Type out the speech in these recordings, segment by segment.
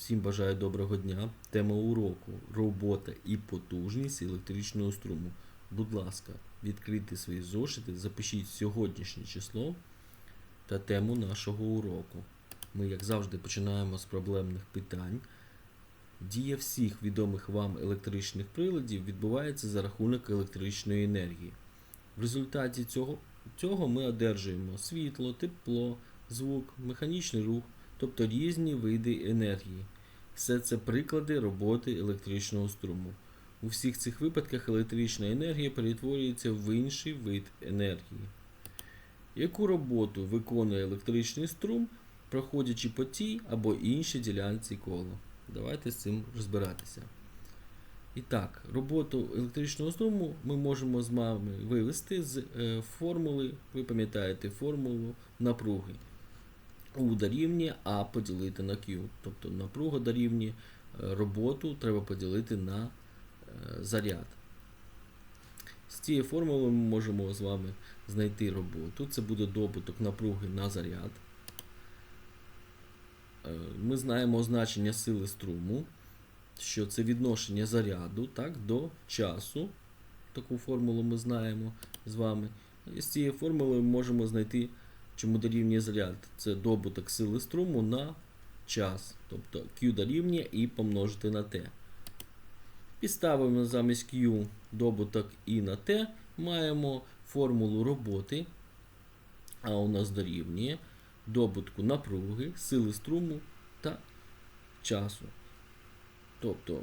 Всім бажаю доброго дня. Тема уроку робота і потужність електричного струму. Будь ласка, відкрийте свої зошити, запишіть сьогоднішнє число та тему нашого уроку. Ми, як завжди, починаємо з проблемних питань. Дія всіх відомих вам електричних приладів відбувається за рахунок електричної енергії. В результаті цього, цього ми одержуємо світло, тепло, звук, механічний рух, тобто різні види енергії. Все це приклади роботи електричного струму. У всіх цих випадках електрична енергія перетворюється в інший вид енергії. Яку роботу виконує електричний струм, проходячи по тій або іншій ділянці кола? Давайте з цим розбиратися. І так, роботу електричного струму ми можемо з вами вивести з е, формули, ви пам'ятаєте формулу напруги. U дорівнює А поділити на Q. Тобто напруга дорівнює е, роботу треба поділити на е, заряд. З цієї формули ми можемо з вами знайти роботу. Це буде добуток напруги на заряд. Е, Ми знаємо означення сили струму, що це відношення заряду так, до часу. Таку формулу ми знаємо з вами. І з цієї формули ми можемо знайти, чому дорівнює заряд. Це добуток сили струму на час. Тобто Q дорівнює і помножити на T. Підставимо замість Q добуток і на T. Маємо формулу роботи. А у нас дорівнює добутку напруги, сили струму та часу. Тобто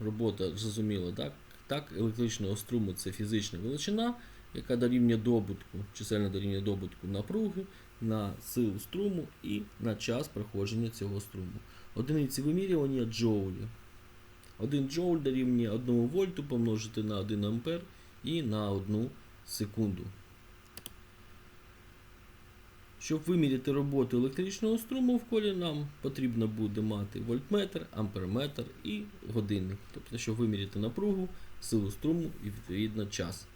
робота зрозуміло, так? Так, електричного струму це фізична величина, яка дорівнює добутку, чисельно дорівнює добутку напруги на силу струму і на час проходження цього струму. Одиниці вимірювання джоулі. 1 джоуль дорівнює 1 вольту помножити на 1 ампер і на 1 секунду. Щоб виміряти роботу електричного струму в колі, нам потрібно буде мати вольтметр, амперметр і годинник. Тобто, щоб виміряти напругу, силу струму і відповідно час.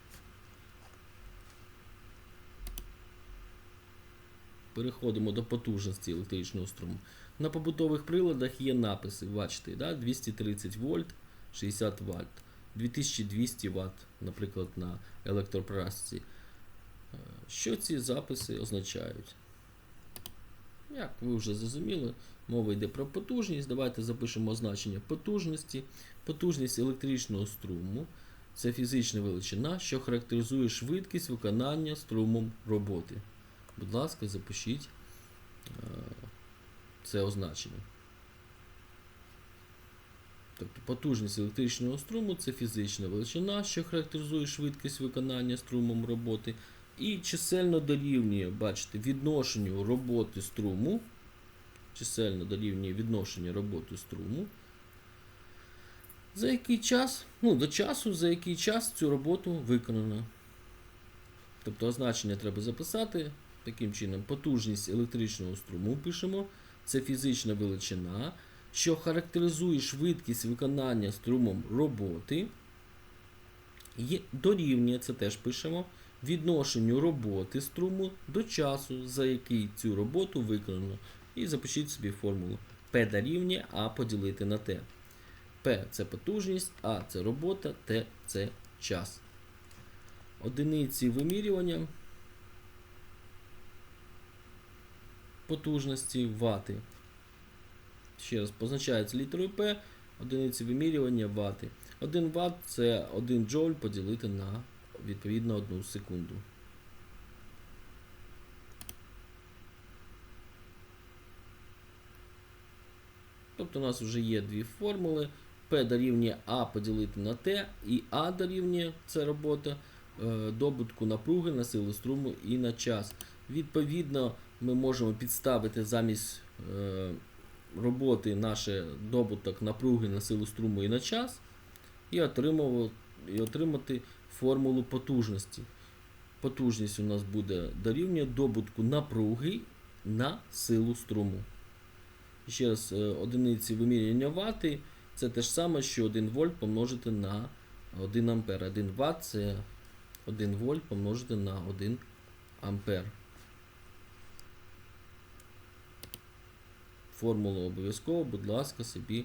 Переходимо до потужності електричного струму. На побутових приладах є написи, бачите, да? 230 вольт, 60 Вт, 2200 Вт, наприклад, на електропрасці. Е, Що ці записи означають? Як ви вже зрозуміли, мова йде про потужність. Давайте запишемо значення потужності. Потужність електричного струму це фізична величина, що характеризує швидкість виконання струмом роботи. Будь ласка, запишіть е, це означення. Тобто потужність електричного струму це фізична величина, що характеризує швидкість виконання струмом роботи. І чисельно дорівнює, бачите, відношенню роботи струму. Чисельно дорівнює відношенню роботи струму. За який час, ну, до часу, за який час цю роботу виконано. Тобто означення треба записати. Таким чином, потужність електричного струму пишемо. Це фізична величина, що характеризує швидкість виконання струмом роботи. Є дорівнює, це теж пишемо, відношенню роботи струму до часу, за який цю роботу виконано. І запишіть собі формулу. P дорівнює А поділити на T. P це потужність, А це робота, Т це час. Одиниці вимірювання потужності вати. Ще раз позначається літерою P, одиниці вимірювання вати. 1 Вт це 1 джоуль поділити на відповідно 1 секунду. Тобто у нас вже є дві формули. P дорівнює А поділити на Т, і А дорівнює це робота е, добутку напруги на силу струму і на час. Відповідно, ми можемо підставити замість е, роботи наш добуток напруги на силу струму і на час, і, отримати формулу потужності. Потужність у нас буде дорівнює добутку напруги на силу струму. Ще раз, е, одиниці виміряння вати це те ж саме, що 1 вольт помножити на 1 ампер. 1 Вт це 1 вольт помножити на 1 ампер. Формулу обов'язково, будь ласка, собі.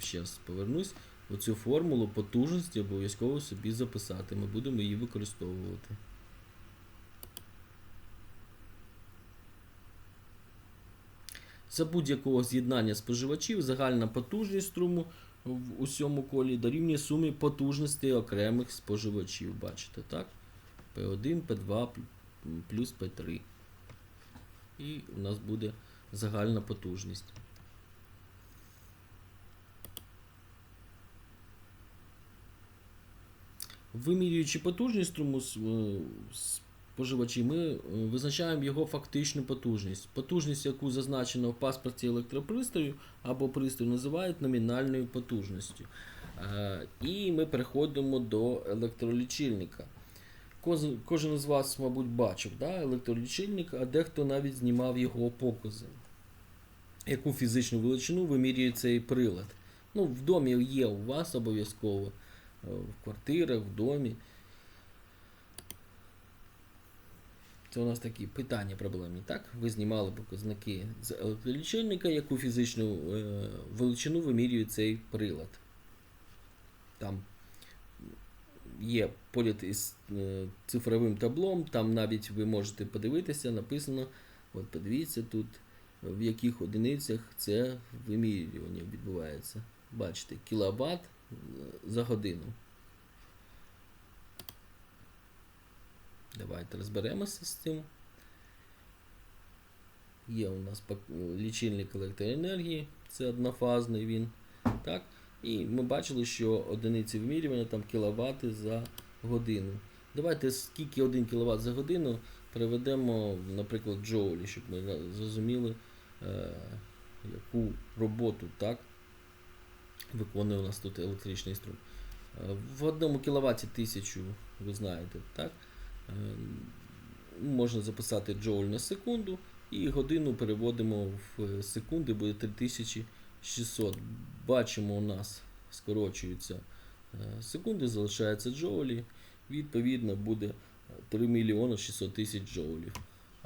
Зараз повернусь. Оцю формулу потужності обов'язково собі записати. Ми будемо її використовувати. За будь-якого з'єднання споживачів загальна потужність струму в усьому колі дорівнює сумі потужностей окремих споживачів. Бачите, так? P1, P2 плюс P3. І у нас буде загальна потужність. Вимірюючи потужність струму е, споживачі, ми е, визначаємо його фактичну потужність. Потужність, яку зазначено в паспорті електропристрою або пристрою, називають номінальною потужністю. Е, І ми переходимо до електролічильника. Кожен із вас, мабуть, бачив да, електролічильник, а дехто навіть знімав його покази. Яку фізичну величину вимірює цей прилад. Ну, в домі є у вас обов'язково, е, в квартирах, в домі. Це у нас такі питання проблемні. Так? Ви знімали показники з електролічильника, яку фізичну е, величину вимірює цей прилад. Там є поряд із е, цифровим таблом, там навіть ви можете подивитися, написано, от подивіться тут, в яких одиницях це вимірювання відбувається. Бачите, кіловат е, за годину. Давайте розберемося з цим. Є у нас лічильник електроенергії, це однофазний він. Так? І ми бачили, що одиниці вимірювання там кіловати за годину. Давайте скільки 1 кВт за годину переведемо, наприклад, джоулі, щоб ми зрозуміли, е, яку роботу так, виконує у нас тут електричний струм. Е, В одному кіловаті тисячу, ви знаєте, так? Е, Можна записати джоуль на секунду і годину переводимо в секунди, буде 3600. Бачимо, у нас скорочуються секунди, залишаються джоулі. Відповідно, буде 3 мільйони 600 тисяч джоулів.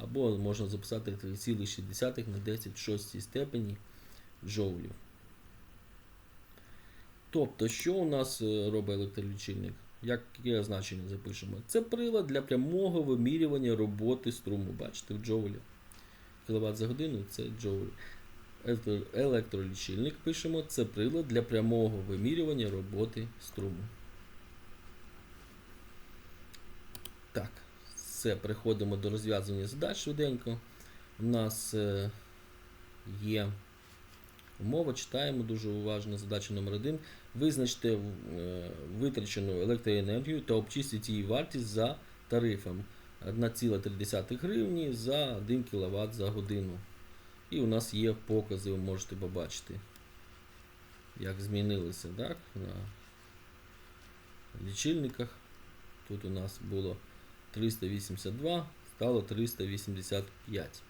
Або можна записати 3,6 на 10 в 6 степені джоулів. Тобто, що у нас е, робить електролічильник? Яке значення запишемо? Це прилад для прямого вимірювання роботи струму. Бачите, в джоулі. Кіловат за годину це джоулі. Електролічильник пишемо, це прилад для прямого вимірювання роботи струму. Так, все, переходимо до розв'язування задач швиденько. У нас е, є умова, читаємо дуже уважно. Задача номер 1 Визначте е, витрачену електроенергію та обчистіть її вартість за тарифом 1,3 гривні за 1 кВт за годину. І у нас є покази, ви можете побачити, як змінилися так, на лічильниках. Тут у нас було 382, стало 385.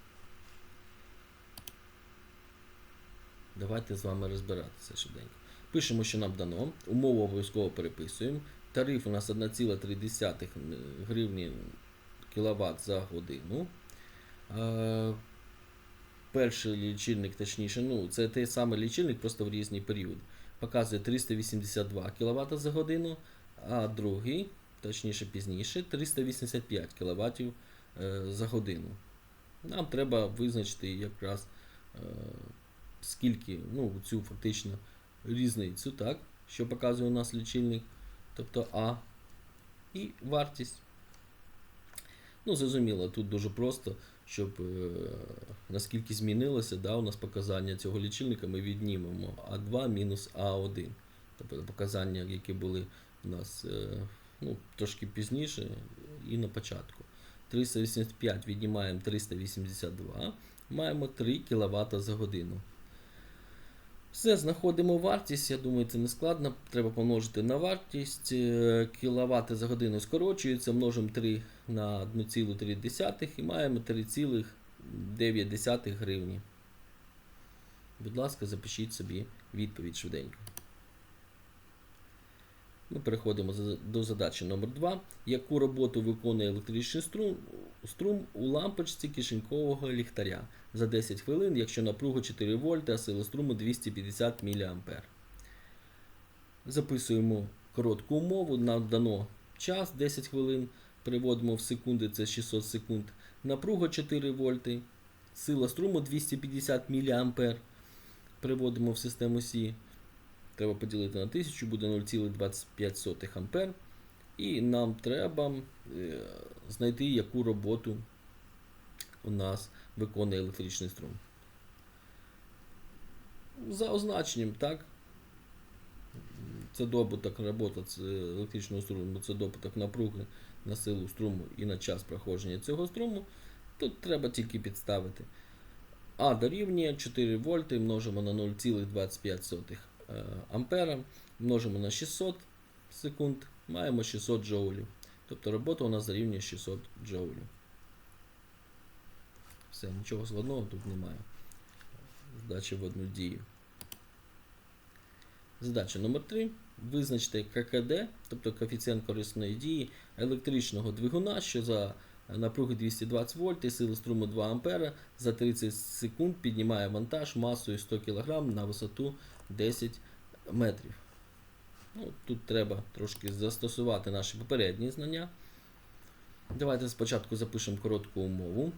Давайте з вами розбиратися швиденько. Пишемо, що нам дано. Умову обов'язково переписуємо. Тариф у нас 1,3 гривні кВт за годину. Е, Перший лічильник, точніше, ну, це той самий лічильник, просто в різні періоди. Показує 382 кВт за годину, а другий, точніше пізніше, 385 кВт е, за годину. Нам треба визначити якраз е, скільки, ну, цю фактично різницю, так, що показує у нас лічильник, тобто А і вартість. Ну, зрозуміло, тут дуже просто, щоб е, наскільки змінилося, да, у нас показання цього лічильника, ми віднімемо А2 мінус А1. Тобто показання, які були у нас ну, трошки пізніше і на початку. 385 віднімаємо 382, маємо 3 кВт за годину. Все, знаходимо вартість, я думаю, це не складно. Треба помножити на вартість. Е, Кіловати за годину скорочується, множимо 3 на 1,3 і маємо 3,9 гривні. Будь ласка, запишіть собі відповідь швиденько. Ми переходимо до задачі номер 2. Яку роботу виконує електричний струм струм у лампочці кишенькового ліхтаря за 10 хвилин, якщо напруга 4 вольти, а сила струму 250 мА. Записуємо коротку умову. Нам дано час 10 хвилин. Переводимо в секунди, це 600 секунд. Напруга 4 вольти. Сила струму 250 мА. Переводимо в систему Сі. Треба поділити на 1000, буде 0,25 А. І нам треба е, знайти, яку роботу у нас виконує електричний струм. За означенням, так? Це добуток роботи це електричного струму, це добуток напруги на силу струму і на час проходження цього струму. Тут треба тільки підставити. А дорівнює 4 вольти множимо на 0,25 е, ампера, множимо на 600 секунд, маємо 600 джоулів. Тобто робота у нас дорівнює 600 джоулів. Все, нічого складного тут немає. Здача в одну дію. Задача номер 3. Визначте ККД, тобто коефіцієнт корисної дії електричного двигуна, що за напруги 220 вольт і сили струму 2 А за 30 секунд піднімає вантаж масою 100 кг на висоту 10 метрів. Ну, Тут треба трошки застосувати наші попередні знання. Давайте спочатку запишемо коротку умову.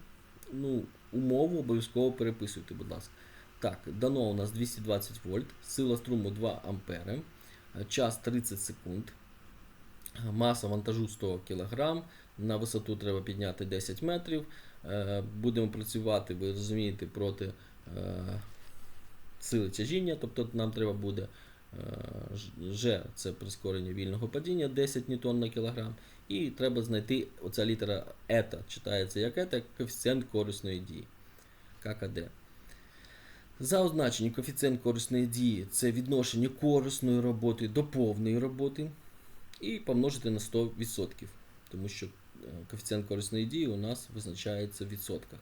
Ну, Умову обов'язково переписуйте, будь ласка. Так, дано у нас 220 вольт, сила струму 2 ампери, час 30 секунд, маса вантажу 100 кг, на висоту треба підняти 10 метрів. Е, Будемо працювати, ви розумієте, проти е, сили тяжіння, тобто нам треба буде G це прискорення вільного падіння 10 ньютон на кілограм. І треба знайти оця літера ета, читається як ета, коефіцієнт корисної дії. ККД. За означенням коефіцієнт корисної дії це відношення корисної роботи до повної роботи. І помножити на 100%. Тому що коефіцієнт корисної дії у нас визначається в відсотках.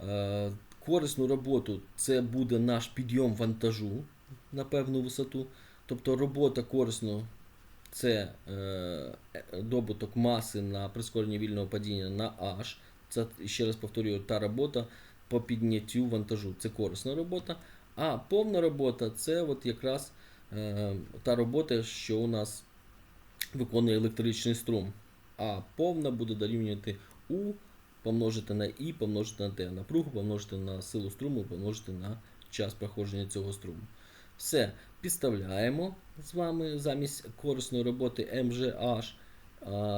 Е, Корисну роботу це буде наш підйом вантажу на певну висоту. Тобто робота корисно це е, добуток маси на прискорення вільного падіння на H. Це, ще раз повторюю, та робота по підняттю вантажу. Це корисна робота. А повна робота це от якраз е, та робота, що у нас виконує електричний струм. А повна буде дорівнювати U помножити на І, помножити на Т. Напругу помножити на силу струму, помножити на час проходження цього струму. Все, підставляємо з вами замість корисної роботи MGH,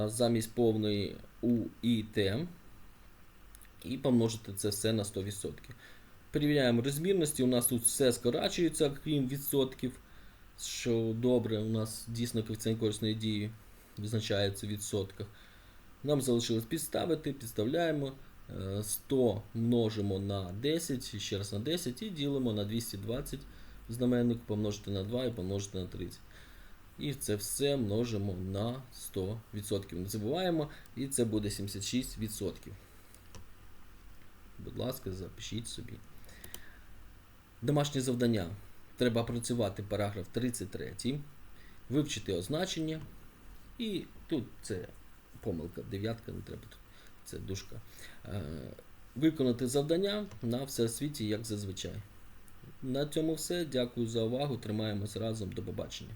замість повної U і T. І помножити це все на 100%. Перевіряємо розмірності. У нас тут все скорачується, крім відсотків. Що добре, у нас дійсно коефіцієнт корисної дії визначається в відсотках. Нам залишилось підставити, підставляємо 100 множимо на 10, ще раз на 10 і ділимо на 220 знаменник, помножити на 2 і помножити на 30. І це все множимо на 100%. Не забуваємо, і це буде 76%. Будь ласка, запишіть собі. Домашнє завдання. Треба працювати параграф 33, вивчити означення. І тут це помилка, дев'ятка, не треба. Це дужка. Е, виконати завдання на всесвіті, як зазвичай. На цьому все. Дякую за увагу. Тримаємось разом. До побачення.